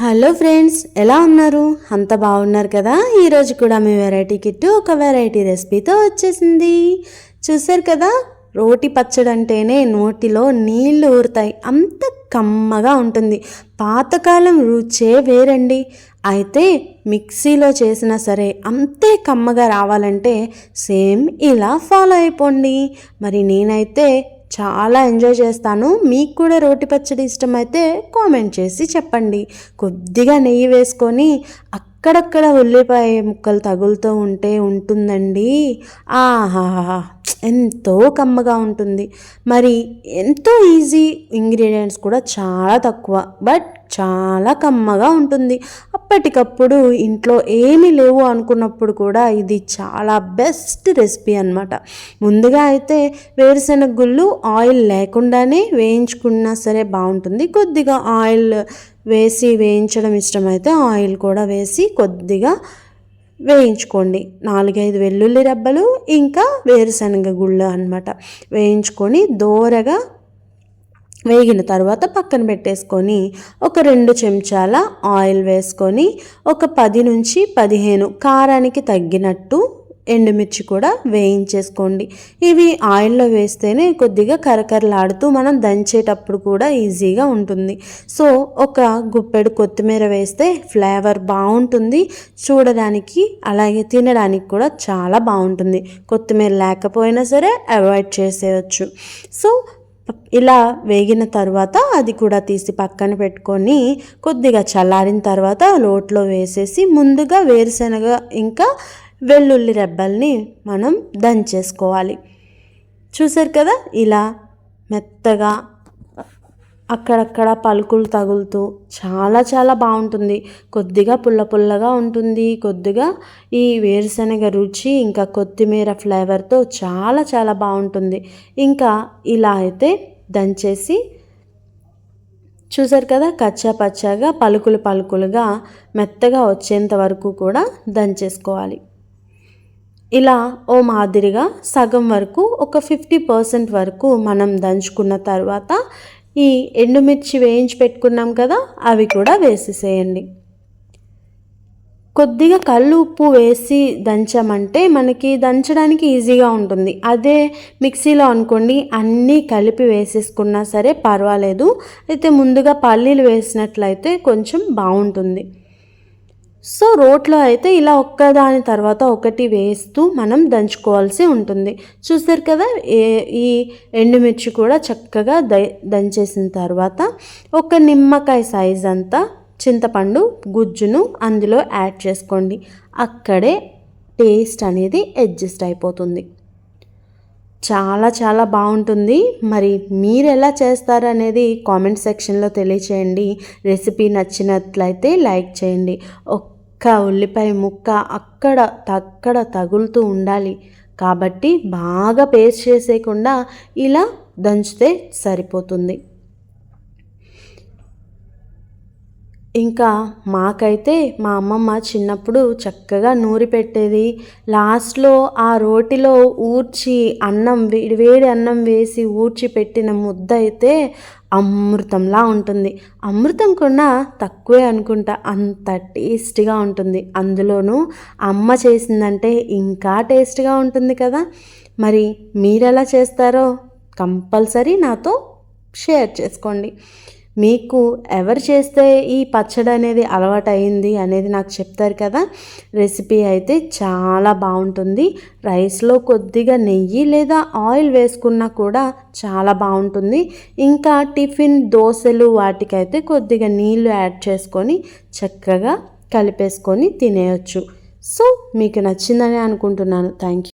Hello friends ఎలా ఉన్నారు? అంత బాగున్నారు కదా? ఈరోజు కూడా మీ వెరైటీ కిట్టు ఒక వెరైటీ రెసిపీతో వచ్చేసింది. చూసారు కదా? రోటి పచ్చడి అంటేనే నోటిలో నీళ్ళు ఊరుతాయి. అంత కమ్మగా ఉంటుంది. పాతకాలం రుచే వేరండి. అయితే మిక్సీలో చేసినా సరే అంతే కమ్మగా రావాలంటే సేమ్ ఇలా ఫాలో అయిపోండి. మరి నేనైతే చాలా ఎంజాయ్ చేస్తాను. మీకు కూడా రోటి పచ్చడి ఇష్టమైతే కామెంట్ చేసి చెప్పండి. కొద్దిగా నెయ్యి వేసుకొని అక్కడక్కడ ఉల్లిపాయ ముక్కలు తగులుతూ ఉంటే ఉంటుందండి. ఆహా ఎంతో కమ్మగా ఉంటుంది. మరి ఎంతో ఈజీ ఇంగ్రీడియంట్స్ కూడా చాలా తక్కువ బట్ చాలా కమ్మగా ఉంటుంది. అప్పటికప్పుడు ఇంట్లో ఏమీ లేవు అనుకున్నప్పుడు కూడా ఇది చాలా బెస్ట్ రెసిపీ అనమాట ముందుగా అయితే వేరుశెనగ గుళ్ళు ఆయిల్ లేకుండానే వేయించుకున్నా సరే బాగుంటుంది. కొద్దిగా ఆయిల్ వేసి వేయించడం ఇష్టమైతే ఆయిల్ కూడా వేసి కొద్దిగా వేయించుకోండి. నాలుగైదు వెల్లుల్లి రెబ్బలు ఇంకా వేరుశనగ గుళ్ళు అనమాట వేయించుకొని దోరగా వేగిన తర్వాత పక్కన పెట్టేసుకొని ఒక రెండు చెంచాల ఆయిల్ వేసుకొని ఒక పది నుంచి పదిహేను కారానికి తగ్గినట్టు ఎండుమిర్చి కూడా వేయించేసుకోండి. ఇవి ఆయిల్లో వేస్తేనే కొద్దిగా కరకరలాడుతూ మనం దంచేటప్పుడు కూడా ఈజీగా ఉంటుంది. సో ఒక గుప్పెడు కొత్తిమీర వేస్తే ఫ్లేవర్ బాగుంటుంది. చూడడానికి అలాగే తినడానికి కూడా చాలా బాగుంటుంది. కొత్తిమీర లేకపోయినా సరే అవాయిడ్ చేసేయచ్చు. సో ఇలా వేగిన తర్వాత అది కూడా తీసి పక్కన పెట్టుకొని కొద్దిగా చల్లారిన తర్వాత లోట్లో వేసేసి ముందుగా వేరుశనగ ఇంకా వెల్లుల్లి రెబ్బల్ని మనం దంచేసుకోవాలి. చూసారు కదా? ఇలా మెత్తగా అక్కడక్కడ పలుకులు తగులుతూ చాలా చాలా బాగుంటుంది. కొద్దిగా పుల్ల పుల్లగా ఉంటుంది. కొద్దిగా ఈ వేరుశనగ రుచి ఇంకా కొత్తిమీర ఫ్లేవర్తో చాలా చాలా బాగుంటుంది. ఇంకా ఇలా అయితే దంచేసి చూసారు కదా? కచ్చా పచ్చాగా పలుకులు పలుకులుగా మెత్తగా వచ్చేంత వరకు కూడా దంచేసుకోవాలి. ఇలా ఓ మాదిరిగా సగం వరకు ఒక ఫిఫ్టీ పర్సెంట్ వరకు మనం దంచుకున్న తర్వాత ఈ ఎండుమిర్చి వేయించి పెట్టుకున్నాం కదా అవి కూడా వేసేసేయండి. కొద్దిగా కళ్ళు ఉప్పు వేసి దంచామంటే మనకి దంచడానికి ఈజీగా ఉంటుంది. అదే మిక్సీలో అనుకోండి అన్నీ కలిపి వేసేసుకున్నా సరే పర్వాలేదు. అయితే ముందుగా పల్లీలు వేసినట్లయితే కొంచెం బాగుంటుంది. సో రోట్లో అయితే ఇలా ఒక్కదాని తర్వాత ఒకటి వేస్తూ మనం దంచుకోవాల్సి ఉంటుంది. చూసారు కదా ఏ ఈ ఎండుమిర్చి కూడా చక్కగా ద దంచేసిన తర్వాత ఒక నిమ్మకాయ సైజ్ అంతా చింతపండు గుజ్జును అందులో యాడ్ చేసుకోండి. అక్కడే టేస్ట్ అనేది అడ్జస్ట్ అయిపోతుంది. చాలా చాలా బాగుంటుంది. మరి మీరు ఎలా చేస్తారు అనేది కామెంట్ సెక్షన్లో తెలియచేయండి. రెసిపీ నచ్చినట్లయితే లైక్ చేయండి. ఒక్క ఉల్లిపాయ ముక్క అక్కడ అక్కడ తగులుతూ ఉండాలి. కాబట్టి బాగా పేస్ట్ చేసేయకుండా ఇలా దంచితే సరిపోతుంది. ఇంకా మాకైతే మా అమ్మమ్మ చిన్నప్పుడు చక్కగా నూరి పెట్టేది. లాస్ట్లో ఆ రోటిలో ఊర్చి అన్నం వేడి వేడి అన్నం వేసి ఊర్చి పెట్టిన ముద్ద అయితే అమృతంలా ఉంటుంది. అమృతం కన్నా తక్కువే అనుకుంటా అంత టేస్ట్గా ఉంటుంది. అందులోనూ అమ్మ చేసిందంటే ఇంకా టేస్ట్గా ఉంటుంది కదా. మరి మీరెలా చేస్తారో కంపల్సరీ నాతో షేర్ చేసుకోండి. మీకు ఎవరు చేస్తే ఈ పచ్చడి అనేది అలవాటు అయింది అనేది నాకు చెప్తారు కదా రెసిపీ అయితే చాలా బాగుంటుంది. రైస్లో కొద్దిగా నెయ్యి లేదా ఆయిల్ వేసుకున్నా కూడా చాలా బాగుంటుంది. ఇంకా టిఫిన్ దోశలు వాటికైతే కొద్దిగా నీళ్ళు యాడ్ చేసుకొని చక్కగా కలిపేసుకొని తినేయచ్చు. సో మీకు నచ్చిందని అనుకుంటున్నాను. Thank you